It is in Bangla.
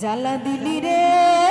জ্বালা দিলি রে।